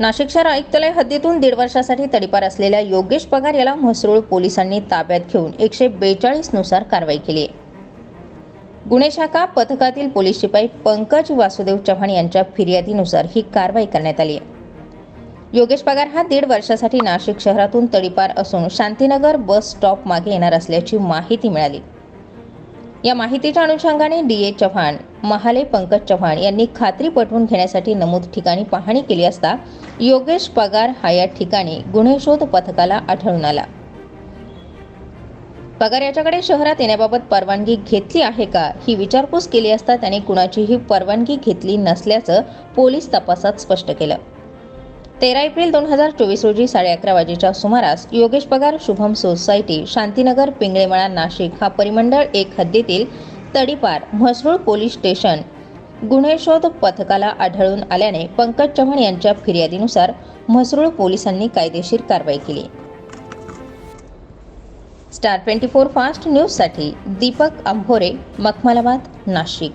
नाशिक शहर आयुक्तालय हद्दीतून दीड वर्षासाठी तडीपार असलेल्या योगेश पगार याला म्हसरूळ पोलिसांनी ताब्यात घेऊन एकशे बेचाळीसनुसार कारवाई केली आहे. गुन्हे शाखा पथकातील पोलीस शिपाई पंकज वासुदेव चव्हाण यांच्या फिर्यादीनुसार ही कारवाई करण्यात आली आहे. योगेश पगार हा दीड वर्षासाठी नाशिक शहरातून तडीपार असून शांतीनगर बस स्टॉप मागे येणार असल्याची माहिती मिळाली. या माहितीच्या अनुषंगाने डी ए चव्हाण महाले पंकज चव्हाण यांनी खात्री पटवून घेण्यासाठी नमूद ठिकाणी पाहणी केली असता योगेश पगार हा या ठिकाणी गुन्हे शोध पथकाला आढळून आला. पगार याच्याकडे शहरात येण्याबाबत परवानगी घेतली आहे का? ही विचारपूस केली असता त्याने कुणाचीही परवानगी घेतली नसल्याचं पोलीस तपासात स्पष्ट केलं. तेरा एप्रिल दोन हजार चोवीस रोजी साडे अकरा वाजेच्या सुमारास योगेश पगार शुभम सोसायटी शांतीनगर पिंगळेमळा नाशिक हा परिमंडळ एक हद्दीतील तडीपार म्हसरूळ पोलीस स्टेशन गुन्हे शोध पथकाला आढळून आल्याने पंकज चव्हाण यांच्या फिर्यादीनुसार म्हसरूळ पोलिसांनी कायदेशीर कारवाई केली. स्टार ट्वेंटी फोर फास्ट न्यूजसाठी दीपक अंभोरे मखमलाबाद नाशिक.